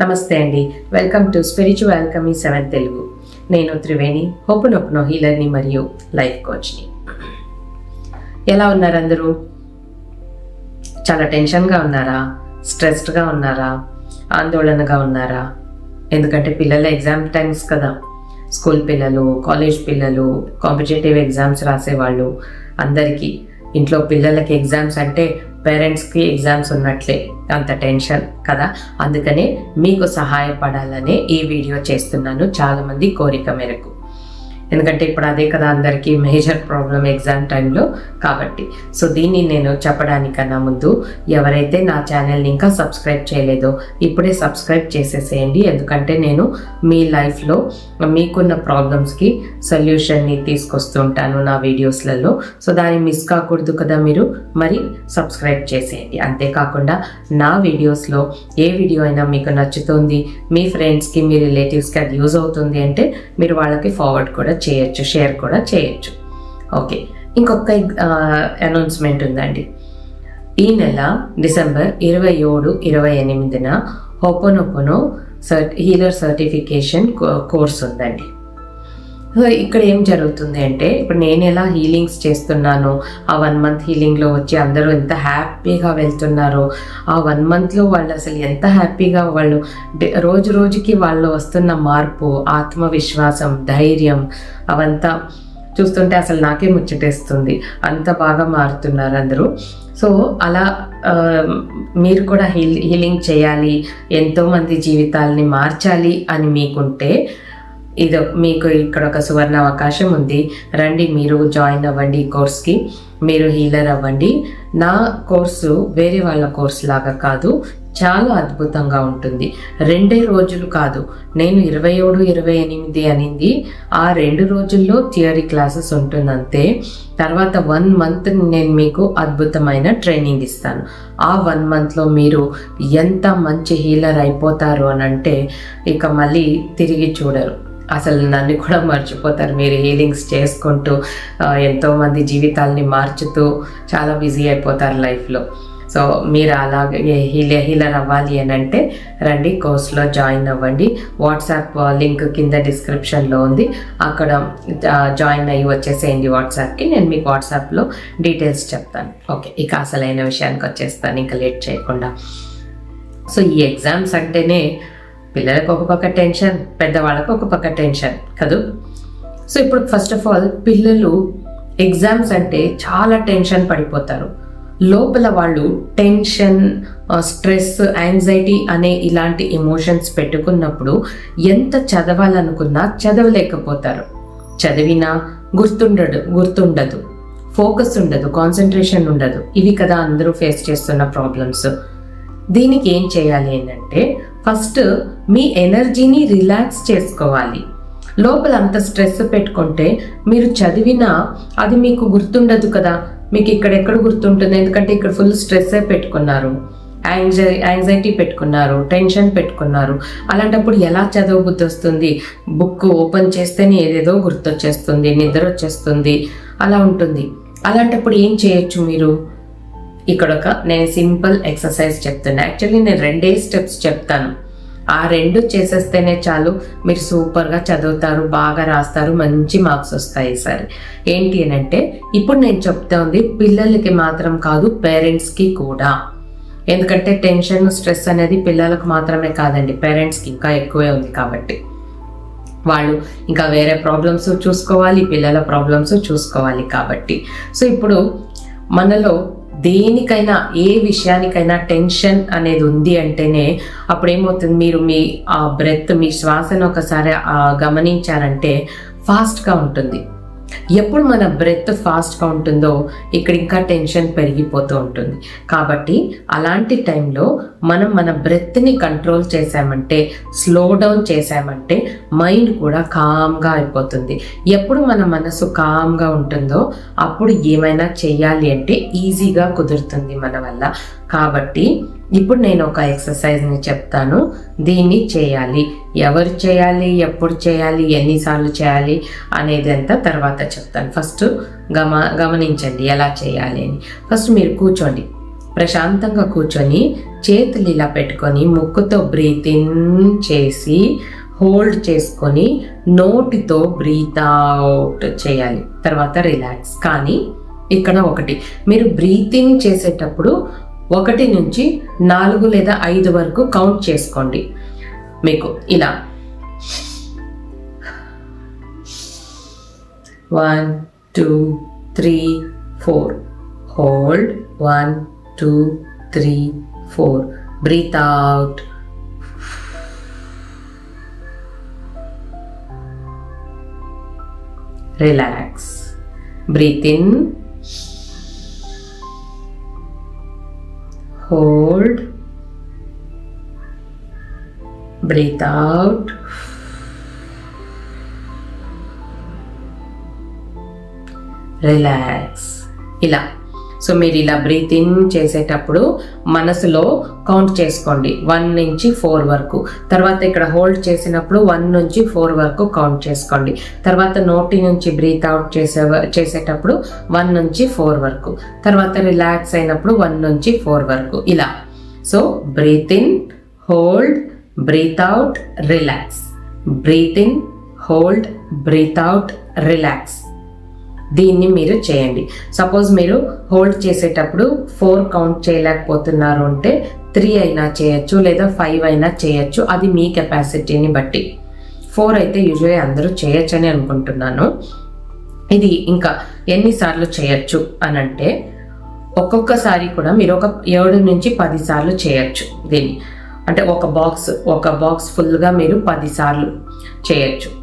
నమస్తే అండి. Welcome to spiritual కమీ సెవెన్ తెలుగు నేను త్రివేణి హోపునొప్పునో హీలర్ని మరియు లైఫ్ కోచ్ని ఎలా ఉన్నారు అందరూ? చాలా టెన్షన్గా ఉన్నారా? స్ట్రెస్డ్గా ఉన్నారా? ఆందోళనగా ఉన్నారా? ఎందుకంటే పిల్లల ఎగ్జామ్ టైమ్స్ కదా. స్కూల్ పిల్లలు కాలేజ్ పిల్లలు కాంపిటేటివ్ ఎగ్జామ్స్ రాసేవాళ్ళు అందరికీ. ఇంట్లో పిల్లలకి ఎగ్జామ్స్ అంటే పేరెంట్స్కి ఎగ్జామ్స్ ఉన్నట్లే అంత టెన్షన్ కదా? అందుకనే మీకు సహాయపడాలనే ఈ వీడియో చేస్తున్నాను. చాలామంది కోరిక మేరకు. ఎందుకంటే ఇప్పుడు అదే కదా అందరికీ మేజర్ ప్రాబ్లం ఎగ్జామ్ టైంలో కాబట్టి. సో దీన్ని నేను చెప్పడానికన్నా ముందు ఎవరైతే నా ఛానల్ని ఇంకా సబ్స్క్రైబ్ చేయలేదో ఇప్పుడే సబ్స్క్రైబ్ చేసేసేయండి. ఎందుకంటే నేను మీ లైఫ్లో మీకున్న ప్రాబ్లమ్స్కి సొల్యూషన్ని తీసుకొస్తుంటాను నా వీడియోస్లలో సో దాన్ని మిస్ కాకూడదు కదా మీరు? మరి సబ్స్క్రైబ్ చేసేయండి. అంతేకాకుండా నా వీడియోస్లో ఏ వీడియో అయినా మీకు నచ్చుతుంది మీ ఫ్రెండ్స్కి మీ రిలేటివ్స్కి అది యూజ్ అవుతుంది అంటే మీరు వాళ్ళకి ఫార్వర్డ్ కూడా చేయొచ్చు షేర్ కూడా చేయొచ్చు. ఓకే. ఇంకొక అనౌన్స్మెంట్ ఉందండి. ఈ నెల డిసెంబర్ ఇరవై ఏడు ఇరవై ఎనిమిదిన ho'oponopono cert healer certification course ఉందండి. సో ఇక్కడ ఏం జరుగుతుంది అంటే ఇప్పుడు నేను ఎలా హీలింగ్స్ చేస్తున్నాను ఆ వన్ మంత్ హీలింగ్లో వచ్చి అందరూ ఎంత హ్యాపీగా వెళ్తున్నారో ఆ వన్ మంత్లో వాళ్ళు అసలు ఎంత హ్యాపీగా వాళ్ళు రోజు రోజుకి వాళ్ళు వస్తున్న మార్పు ఆత్మవిశ్వాసం ధైర్యం అవంతా చూస్తుంటే అసలు నాకే ముచ్చటేస్తుంది. అంత బాగా మారుతున్నారు అందరూ. సో అలా మీరు కూడా హీల్ హీలింగ్ చేయాలి ఎంతోమంది జీవితాలని మార్చాలి అని మీకుంటే ఇది మీకు ఇక్కడ ఒక సువర్ణ అవకాశం ఉంది. రండి మీరు జాయిన్ అవ్వండి ఈ కోర్స్కి. మీరు హీలర్ అవ్వండి. నా కోర్సు వేరే వాళ్ళ కోర్స్ లాగా కాదు చాలా అద్భుతంగా ఉంటుంది. రెండే రోజులు కాదు నేను ఇరవై ఏడు ఇరవై ఎనిమిది అనింది. ఆ రెండు రోజుల్లో థియరీ క్లాసెస్ ఉంటుందంతే. తర్వాత వన్ మంత్ నేను మీకు అద్భుతమైన ట్రైనింగ్ ఇస్తాను. ఆ వన్ మంత్లో మీరు ఎంత మంచి హీలర్ అయిపోతారు అని అంటే ఇక మళ్ళీ తిరిగి చూడరు. అసలు నన్ను కూడా మర్చిపోతారు. మీరు హీలింగ్స్ చేసుకుంటూ ఎంతోమంది జీవితాల్ని మార్చుతూ చాలా బిజీ అయిపోతారు లైఫ్లో సో మీరు అలాగే హీలర్ హీలర్ అవ్వాలి అని అంటే రండి కోర్స్లో జాయిన్ అవ్వండి. వాట్సాప్ లింక్ కింద డిస్క్రిప్షన్లో ఉంది. అక్కడ జాయిన్ అయ్యి వచ్చేసేయండి వాట్సాప్కి నేను మీకు వాట్సాప్లో డీటెయిల్స్ చెప్తాను. ఓకే ఇక అసలైన విషయానికి వచ్చేస్తాను. ఇంకా లేట్ చేయకుండా. సో ఈ ఎగ్జామ్స్ అంటేనే పిల్లలకు ఒక పక్క టెన్షన్ పెద్దవాళ్ళకు ఒక పక్క టెన్షన్ కదూ? సో ఇప్పుడు ఫస్ట్ ఆఫ్ ఆల్ పిల్లలు ఎగ్జామ్స్ అంటే చాలా టెన్షన్ పడిపోతారు. లోపల వాళ్ళు టెన్షన్ స్ట్రెస్ యాంగ్జైటీ అనే ఇలాంటి ఎమోషన్స్ పెట్టుకున్నప్పుడు ఎంత చదవాలనుకున్నా చదవలేకపోతారు. చదివినా గుర్తుండడు గుర్తుండదు. ఫోకస్ ఉండదు కాన్సన్ట్రేషన్ ఉండదు. ఇవి కదా అందరూ ఫేస్ చేస్తున్న ప్రాబ్లమ్స్ దీనికి ఏం చేయాలి అంటే ఫస్ట్ మీ ఎనర్జీని రిలాక్స్ చేసుకోవాలి. లోపల అంత స్ట్రెస్ పెట్టుకుంటే మీరు చదివినా అది మీకు గుర్తుండదు కదా. మీకు ఇక్కడెక్కడ గుర్తుంటుంది? ఎందుకంటే ఇక్కడ ఫుల్ స్ట్రెస్సే పెట్టుకున్నారు. యాంగ్జై యాంగ్జైటీ పెట్టుకున్నారు టెన్షన్ పెట్టుకున్నారు. అలాంటప్పుడు ఎలా చదవబుద్ధి వస్తుంది? బుక్ ఓపెన్ చేస్తేనే ఏదేదో గుర్తొచ్చేస్తుంది నిద్ర వచ్చేస్తుంది అలా ఉంటుంది. అలాంటప్పుడు ఏం చేయొచ్చు మీరు? ఇక్కడ ఒక నేను సింపుల్ ఎక్సర్సైజ్ చెప్తున్నా. యాక్చువల్లీ నేను రెండే స్టెప్స్ చెప్తాను. ఆ రెండు చేసేస్తేనే చాలు మీరు సూపర్గా చదువుతారు బాగా రాస్తారు మంచి మార్క్స్ వస్తాయి సరే. ఏంటి అని అంటే ఇప్పుడు నేను చెప్తా ఉంది పిల్లలకి మాత్రం కాదు పేరెంట్స్కి కూడా. ఎందుకంటే టెన్షన్ స్ట్రెస్ అనేది పిల్లలకు మాత్రమే కాదండి పేరెంట్స్కి ఇంకా ఎక్కువే ఉంది కాబట్టి. వాళ్ళు ఇంకా వేరే ప్రాబ్లమ్స్ చూసుకోవాలి పిల్లల ప్రాబ్లమ్స్ చూసుకోవాలి కాబట్టి. సో ఇప్పుడు మనలో దేనికైనా ఏ విషయానికైనా టెన్షన్ అనేది ఉంది అంటేనే అప్పుడు ఏమవుతుంది మీరు మీ ఆ బ్రెత్ మీ శ్వాసను ఒకసారి గమనించారంటే ఫాస్ట్గా ఉంటుంది. ఎప్పుడు మన బ్రెత్ ఫాస్ట్గా ఉంటుందో ఇక్కడ ఇంకా టెన్షన్ పెరిగిపోతూ ఉంటుంది. కాబట్టి అలాంటి టైంలో మనం మన బ్రెత్ని కంట్రోల్ చేసామంటే స్లో డౌన్ చేసామంటే మైండ్ కూడా కామ్గా అయిపోతుంది. ఎప్పుడు మన మనసు కామ్గా ఉంటుందో అప్పుడు ఏమైనా చేయాలి అంటే ఈజీగా కుదురుతుంది మన వల్ల. కాబట్టి ఇప్పుడు నేను ఒక ఎక్సర్సైజ్ని చెప్తాను. దీన్ని చేయాలి. ఎవరు చేయాలి? ఎప్పుడు చేయాలి? ఎన్నిసార్లు చేయాలి? అనేది అంతా తర్వాత చెప్తాను. ఫస్ట్ గమ గమనించండి ఎలా చేయాలి అని. ఫస్ట్ మీరు కూర్చోండి. ప్రశాంతంగా కూర్చొని చేతులు ఇలా పెట్టుకొని ముక్కుతో బ్రీత్ ఇన్ చేసి హోల్డ్ చేసుకొని నోటితో బ్రీత్ అవుట్ చేయాలి. తర్వాత రిలాక్స్ కానీ ఇక్కడ ఒకటి మీరు బ్రీతింగ్ చేసేటప్పుడు ఒకటి నుంచి నాలుగు లేదా ఐదు వరకు కౌంట్ చేసుకోండి. మీకు ఇలా. One two three four hold one two three four breathe out relax breathe in hold. Breathe out. Relax. ఇలా సో మీరు ఇలా బ్రీత్ ఇన్ చేసేటప్పుడు మనసులో కౌంట్ చేసుకోండి. వన్ నుంచి ఫోర్ వరకు. తర్వాత ఇక్కడ హోల్డ్ చేసినప్పుడు వన్ నుంచి ఫోర్ వరకు కౌంట్ చేసుకోండి. తర్వాత నోటి నుంచి బ్రీత్ అవుట్ చేసే చేసేటప్పుడు వన్ నుంచి ఫోర్ వరకు. తర్వాత రిలాక్స్ అయినప్పుడు వన్ నుంచి ఫోర్ వరకు. ఇలా. So breathe in hold breathe out relax. Breathe in hold breathe out relax. దీన్ని మీరు చేయండి. సపోజ్ మీరు హోల్డ్ చేసేటప్పుడు ఫోర్ కౌంట్ చేయలేకపోతున్నారు అంటే త్రీ అయినా చేయొచ్చు లేదా ఫైవ్ అయినా చేయొచ్చు. అది మీ కెపాసిటీని బట్టి. ఫోర్ అయితే యూజువల్లీ అందరూ చేయొచ్చని అనుకుంటున్నాను. ఇది ఇంకా ఎన్నిసార్లు చేయొచ్చు అని అంటే ఒక్కొక్కసారి కూడా మీరు ఒక ఏడు నుంచి పది సార్లు చేయొచ్చు దీన్ని. అంటే ఒక బాక్స్ ఒక బాక్స్ ఫుల్గా మీరు పదిసార్లు చేయొచ్చు.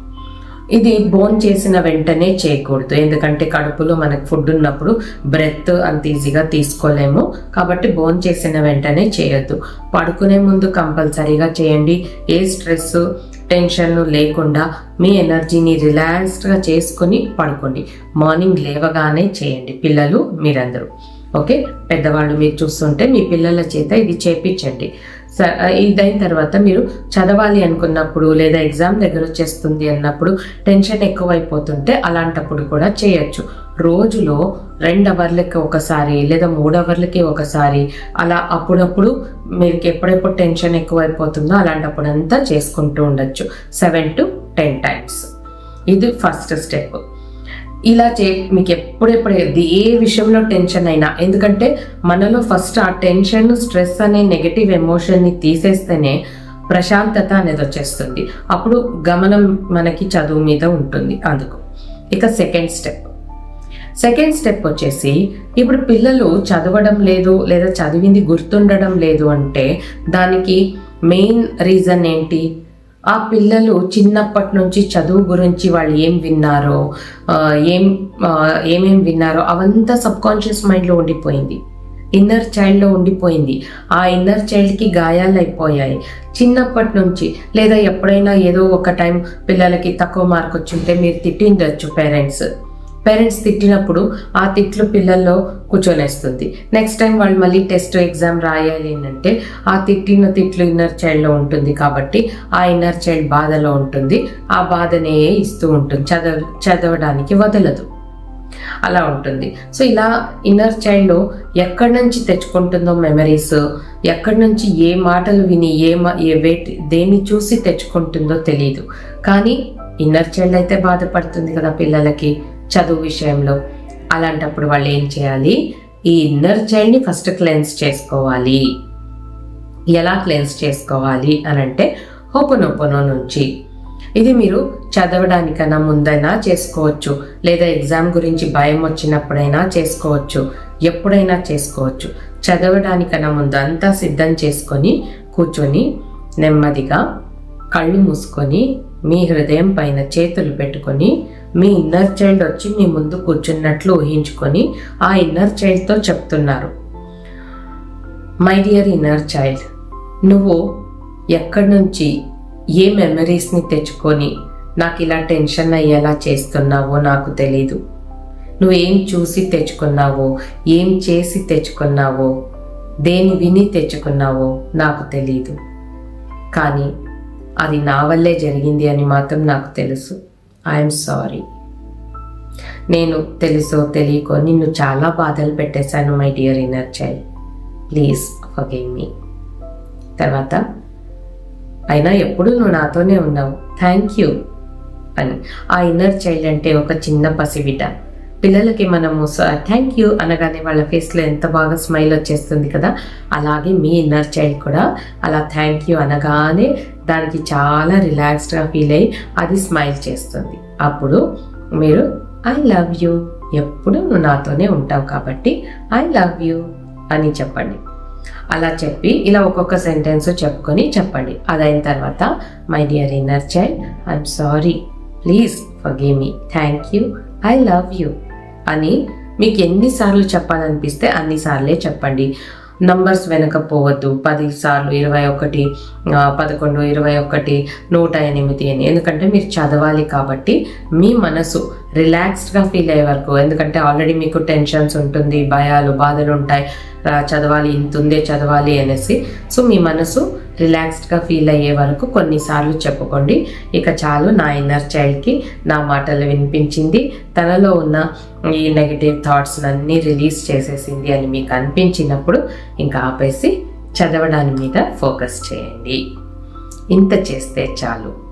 ఇది బోన్ చేసిన వెంటనే చేయకూడదు. ఎందుకంటే కడుపులో మనకు ఫుడ్ ఉన్నప్పుడు బ్రెత్ అంత ఈజీగా తీసుకోలేము. కాబట్టి బోన్ చేసిన వెంటనే చేయొద్దు. పడుకునే ముందు కంపల్సరీగా చేయండి. ఏ స్ట్రెస్ టెన్షన్ లేకుండా మీ ఎనర్జీని రిలాక్స్డ్గా చేసుకుని పడుకోండి. మార్నింగ్ లేవగానే చేయండి. పిల్లలు మీరందరూ. ఓకే? పెద్దవాళ్ళు మీరు చూస్తుంటే మీ పిల్లల చేత ఇది చేపించండి. ఇదైన తర్వాత మీరు చదవాలి అనుకున్నప్పుడు లేదా ఎగ్జామ్ దగ్గర వచ్చేస్తుంది అన్నప్పుడు టెన్షన్ ఎక్కువైపోతుంటే అలాంటప్పుడు కూడా చేయొచ్చు. రోజులో రెండు అవర్లకి ఒకసారి లేదా మూడు అవర్లకి ఒకసారి అలా అప్పుడప్పుడు మీకు ఎప్పుడెప్పుడు టెన్షన్ ఎక్కువైపోతుందో అలాంటప్పుడు అంతా చేసుకుంటూ ఉండొచ్చు. Seven to ten times. ఇది ఫస్ట్ స్టెప్. ఇలా చే మీకు ఎప్పుడెప్పుడు ఏ విషయంలో టెన్షన్ అయినా. ఎందుకంటే మనలో ఫస్ట్ ఆ టెన్షన్ స్ట్రెస్ అనే నెగటివ్ ఎమోషన్ని తీసేస్తేనే ప్రశాంతత అనేది వచ్చేస్తుంది. అప్పుడు గమనం మనకి చదువు మీద ఉంటుంది అందుకు. ఇక సెకండ్ స్టెప్ సెకండ్ స్టెప్ వచ్చేసి ఇప్పుడు పిల్లలు చదవడం లేదు లేదా చదివింది గుర్తుండడం లేదు అంటే దానికి మెయిన్ రీజన్ ఏంటి? ఆ పిల్లలు చిన్నప్పటి నుంచి చదువు గురించి వాళ్ళు ఏం విన్నారో ఏం ఏమేం విన్నారో అవంతా సబ్ కాన్షియస్ మైండ్లో ఉండిపోయింది. ఇన్నర్ చైల్డ్లో ఉండిపోయింది. ఆ ఇన్నర్ చైల్డ్కి గాయాలు అయిపోయాయి చిన్నప్పటి నుంచి లేదా ఎప్పుడైనా ఏదో ఒక టైం పిల్లలకి తక్కువ మార్క్ వచ్చింటే మీరు తిట్టిండొచ్చు పేరెంట్స్. పేరెంట్స్ తిట్టినప్పుడు ఆ తిట్లు పిల్లల్లో కూర్చొనేస్తుంది. నెక్స్ట్ టైం వాళ్ళు మళ్ళీ టెస్ట్ ఎగ్జామ్ రాయాలి అంటే ఆ తిట్టిన తిట్లు ఇన్నర్ చైల్డ్లో ఉంటుంది కాబట్టి ఆ ఇన్నర్ చైల్డ్ బాధలో ఉంటుంది. ఆ బాధనే ఇస్తూ ఉంటుంది. చదవ చదవడానికి వదలదు. అలా ఉంటుంది. సో ఇలా ఇన్నర్ చైల్డ్ ఎక్కడి నుంచి తెచ్చుకుంటుందో మెమరీస్ ఎక్కడి నుంచి ఏ మాటలు విని ఏ ఏ వేటి దేన్ని చూసి తెచ్చుకుంటుందో తెలియదు కానీ ఇన్నర్ చైల్డ్ అయితే బాధపడుతుంది కదా పిల్లలకి. చదువు విషయంలో అలాంటప్పుడు వాళ్ళు ఏం చేయాలి? ఈ ఇన్నర్ చైల్డ్ని ఫస్ట్ క్లెన్స్ చేసుకోవాలి. ఎలా క్లెన్స్ చేసుకోవాలి అని అంటే హోపనొప్పనో నుంచి. ఇది మీరు చదవడానికైనా ముందైనా చేసుకోవచ్చు. లేదా ఎగ్జామ్ గురించి భయం వచ్చినప్పుడైనా చేసుకోవచ్చు. ఎప్పుడైనా చేసుకోవచ్చు. చదవడానికైనా ముందు అంతా సిద్ధం చేసుకొని కూర్చొని నెమ్మదిగా కళ్ళు మూసుకొని మీ హృదయం పైన చేతులు పెట్టుకొని మీ ఇన్నర్ చైల్డ్ వచ్చి మీ ముందు కూర్చున్నట్లు ఊహించుకొని ఆ ఇన్నర్ చైల్డ్తో చెప్తున్నారు. మై డియర్ ఇన్నర్ చైల్డ్ నువ్వు ఎక్కడి నుంచి ఏ మెమరీస్ని తెచ్చుకొని నాకు ఇలా టెన్షన్ అయ్యేలా చేస్తున్నావో నాకు తెలీదు. నువ్వేం చూసి తెచ్చుకున్నావో ఏం చేసి తెచ్చుకున్నావో దేని విని తెచ్చుకున్నావో నాకు తెలీదు. కానీ అది నా వల్లే జరిగింది అని మాత్రం నాకు తెలుసు. I'm sorry. నేను తెలుసో తెలియకో నిన్ను చాలా బాధలు పెట్టేశాను my dear inner child. Please forgive me. తర్వాత అయినా ఎప్పుడు నువ్వు నాతోనే ఉన్నావు? థ్యాంక్ యూ అని. ఆ ఇన్నర్ చైల్డ్ అంటే ఒక చిన్న పసిబిడ్డ. పిల్లలకి మనము థ్యాంక్ యూ అనగానే వాళ్ళ ఫేస్లో ఎంత బాగా స్మైల్ వచ్చేస్తుంది కదా అలాగే మీ ఇన్నర్ చైల్డ్ కూడా అలా థ్యాంక్ యూ అనగానే దానికి చాలా రిలాక్స్డ్గా ఫీల్ అయ్యి అది స్మైల్ చేస్తుంది. అప్పుడు మీరు ఐ లవ్ యూ ఎప్పుడు నువ్వు నాతోనే ఉంటావు కాబట్టి ఐ లవ్ యూ అని చెప్పండి. అలా చెప్పి ఇలా ఒక్కొక్క సెంటెన్స్ చెప్పుకొని చెప్పండి. అదైన తర్వాత my dear inner child I'm sorry please forgive me thank you I love you అని మీకు ఎన్నిసార్లు చెప్పాలనిపిస్తే అన్నిసార్లే చెప్పండి. నంబర్స్ వెనకపోవద్దు పది సార్లు ఇరవై ఒకటి పదకొండు ఇరవై ఒకటి నూట ఎనిమిది అని. ఎందుకంటే మీరు చదవాలి కాబట్టి మీ మనసు రిలాక్స్డ్గా ఫీల్ అయ్యే వరకు ఎందుకంటే ఆల్రెడీ మీకు టెన్షన్స్ ఉంటుంది భయాలు బాధలు ఉంటాయి చదవాలి ఇంత ఉందే చదవాలి అనేసి. సో మీ మనసు రిలాక్స్డ్గా ఫీల్ అయ్యే వరకు కొన్నిసార్లు చెప్పుకోండి. ఇక చాలు నా ఇన్నర్ చైల్డ్కి నా మాటలు వినిపించింది. తనలో ఉన్న ఈ నెగిటివ్ థాట్స్ని అన్నీ రిలీజ్ చేసేసింది అని మీకు అనిపించినప్పుడు ఇంకా ఆపేసి చదవడాని మీద ఫోకస్ చేయండి. ఇంత చేస్తే చాలు.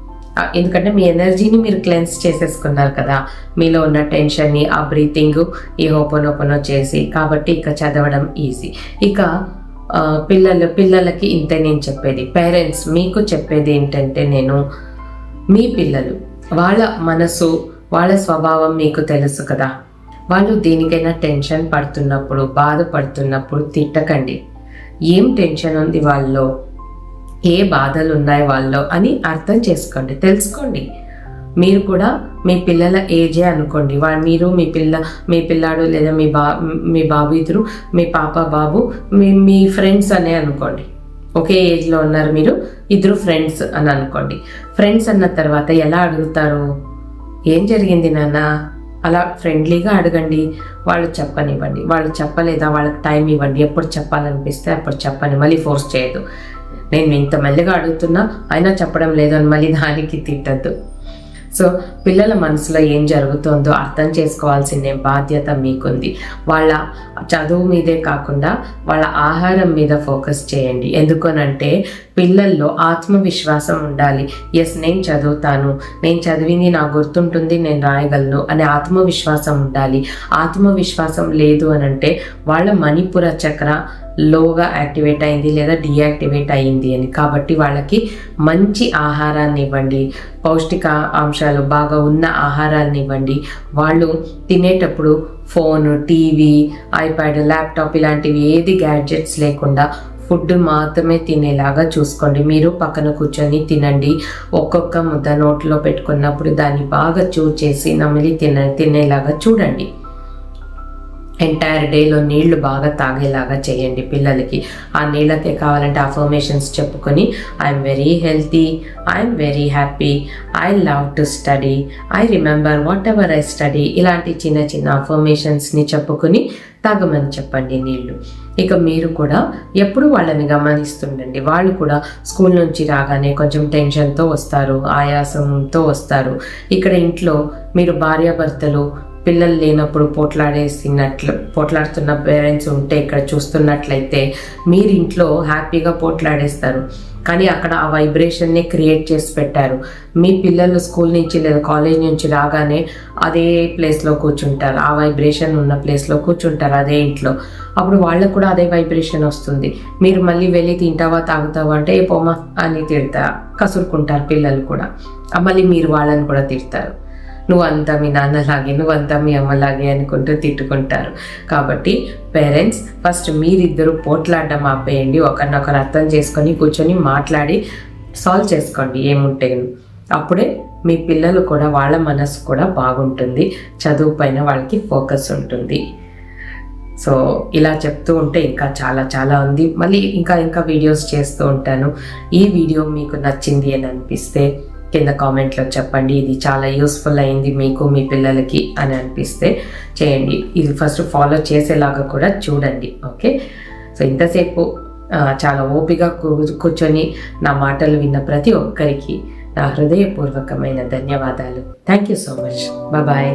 ఎందుకంటే మీ ఎనర్జీని మీరు క్లెన్స్ చేసేసుకున్నారు కదా. మీలో ఉన్న టెన్షన్ని ఆ బ్రీతింగ్ ఈ ఓపెన్ చేసి కాబట్టి ఇక చదవడం ఈజీ ఇక పిల్లలు పిల్లలకి ఇంతే నేను చెప్పేది. పేరెంట్స్ మీకు చెప్పేది ఏంటంటే నేను మీ పిల్లలు. వాళ్ళ మనసు వాళ్ళ స్వభావం మీకు తెలుసు కదా. వాళ్ళు దేనికైనా టెన్షన్ పడుతున్నప్పుడు బాధపడుతున్నప్పుడు తిట్టకండి. ఏం టెన్షన్ ఉంది వాళ్ళలో? ఏ బాధలు ఉన్నాయి వాళ్ళలో? అని అర్థం చేసుకోండి తెలుసుకోండి. మీరు కూడా మీ పిల్లల ఏజే అనుకోండి. వా- మీరు మీ పిల్ల మీ పిల్లాడు లేదా మీ బా మీ బాబు ఇద్దరు మీ పాప బాబు మీ మీ ఫ్రెండ్స్ అనే అనుకోండి. ఒకే ఏజ్లో ఉన్నారు మీరు ఇద్దరు ఫ్రెండ్స్ అని అనుకోండి. ఫ్రెండ్స్ అన్న తర్వాత ఎలా అడుగుతారు? ఏం జరిగింది నాన్న? అలా ఫ్రెండ్లీగా అడగండి. వాళ్ళు చెప్పనివ్వండి. వాళ్ళు చెప్పలేదా? వాళ్ళకి టైం ఇవ్వండి. ఎప్పుడు చెప్పాలనిపిస్తే అప్పుడు చెప్పండి. మళ్ళీ ఫోర్స్ చేయదు నేను ఇంత మెల్లగా అడుగుతున్నా అయినా చెప్పడం లేదు అని మళ్ళీ దానికి తిట్టద్దు. సో పిల్లల మనసులో ఏం జరుగుతుందో అర్థం చేసుకోవాల్సిన బాధ్యత మీకుంది. వాళ్ళ చదువు మీదే కాకుండా వాళ్ళ ఆహారం మీద ఫోకస్ చేయండి. ఎందుకనంటే పిల్లల్లో ఆత్మవిశ్వాసం ఉండాలి. ఎస్ నేను చదువుతాను. నేను చదివింది నా గుర్తుంటుంది నేను రాయగలను అనే ఆత్మవిశ్వాసం ఉండాలి. ఆత్మవిశ్వాసం లేదు అని అంటే వాళ్ళ మణిపుర చక్ర లోగా యాక్టివేట్ అయింది లేదా డియాక్టివేట్ అయింది అని. కాబట్టి వాళ్ళకి మంచి ఆహారాన్ని ఇవ్వండి. పౌష్టిక అంశాలు బాగా ఉన్న ఆహారాన్ని ఇవ్వండి. వాళ్ళు తినేటప్పుడు ఫోన్ టీవీ ఐప్యాడ్ ల్యాప్టాప్ ఇలాంటివి ఏది గ్యాడ్జెట్స్ లేకుండా ఫుడ్ మాత్రమే తినేలాగా చూసుకోండి. మీరు పక్కన కూర్చొని తినండి. ఒక్కొక్క ముద్ద నోట్లో పెట్టుకున్నప్పుడు దాన్ని బాగా చూ చేసి నమిలి తిన తినేలాగా చూడండి. ఎంటైర్ డేలో నీళ్ళు బాగా తాగేలాగా చేయండి పిల్లలకి. ఆ నీళ్ళకే కావాలంటే అఫర్మేషన్స్ చెప్పుకొని I'm very healthy I'm very happy I love to study I remember whatever I study ఇలాంటి చిన్న చిన్న అఫర్మేషన్స్ని చెప్పుకొని తాగమని చెప్పండి నీళ్ళు. ఇక మీరు కూడా ఎప్పుడు వాళ్ళని గమనిస్తుండండి. వాళ్ళు కూడా స్కూల్ నుంచి రాగానే కొంచెం టెన్షన్తో వస్తారు ఆయాసంతో వస్తారు. ఇక్కడ ఇంట్లో మీరు భార్యాభర్తలు పిల్లలు లేనప్పుడు పోట్లాడేసినట్లు పోట్లాడుతున్న పేరెంట్స్ ఉంటే ఇక్కడ చూస్తున్నట్లయితే మీరు ఇంట్లో హ్యాపీగా పోట్లాడేస్తారు. కానీ అక్కడ ఆ వైబ్రేషన్ని క్రియేట్ చేసి పెట్టారు. మీ పిల్లలు స్కూల్ నుంచి లేదా కాలేజ్ నుంచి రాగానే అదే ప్లేస్లో కూర్చుంటారు. ఆ వైబ్రేషన్ ఉన్న ప్లేస్లో కూర్చుంటారు అదే ఇంట్లో. అప్పుడు వాళ్ళకు కూడా అదే వైబ్రేషన్ వస్తుంది. మీరు మళ్ళీ వెళ్ళి తింటావా తాగుతావా అంటే ఏ పోమా అని తిడతా కసురుకుంటారు పిల్లలు కూడా. మళ్ళీ మీరు వాళ్ళని కూడా తిడతారు. నువ్వంతా మీ నాన్నలాగే నువ్వంతా మీ అమ్మలాగే అనుకుంటూ తిట్టుకుంటారు. కాబట్టి పేరెంట్స్ ఫస్ట్ మీరిద్దరూ పోట్లాడడం ఆపేయండి ఒకరినొకరు అర్థం చేసుకొని కూర్చొని మాట్లాడి సాల్వ్ చేసుకోండి ఏముంటే అప్పుడే మీ పిల్లలు కూడా వాళ్ళ మనసు కూడా బాగుంటుంది. చదువు పైన వాళ్ళకి ఫోకస్ ఉంటుంది. సో ఇలా చెప్తూ ఉంటే ఇంకా చాలా చాలా ఉంది. మళ్ళీ ఇంకా ఇంకా వీడియోస్ చేస్తూ ఉంటాను. ఈ వీడియో మీకు నచ్చింది అని అనిపిస్తే కింద కామెంట్లో చెప్పండి. ఇది చాలా యూస్ఫుల్ అయింది మీకు మీ పిల్లలకి అని అనిపిస్తే చేయండి. ఇది ఫస్ట్ ఫాలో చేసేలాగా కూడా చూడండి. ఓకే సో ఇంతసేపు చాలా ఓపిక కూర్చొని నా మాటలు విన్న ప్రతి ఒక్కరికి నా హృదయపూర్వకమైన ధన్యవాదాలు. Thank you so much bye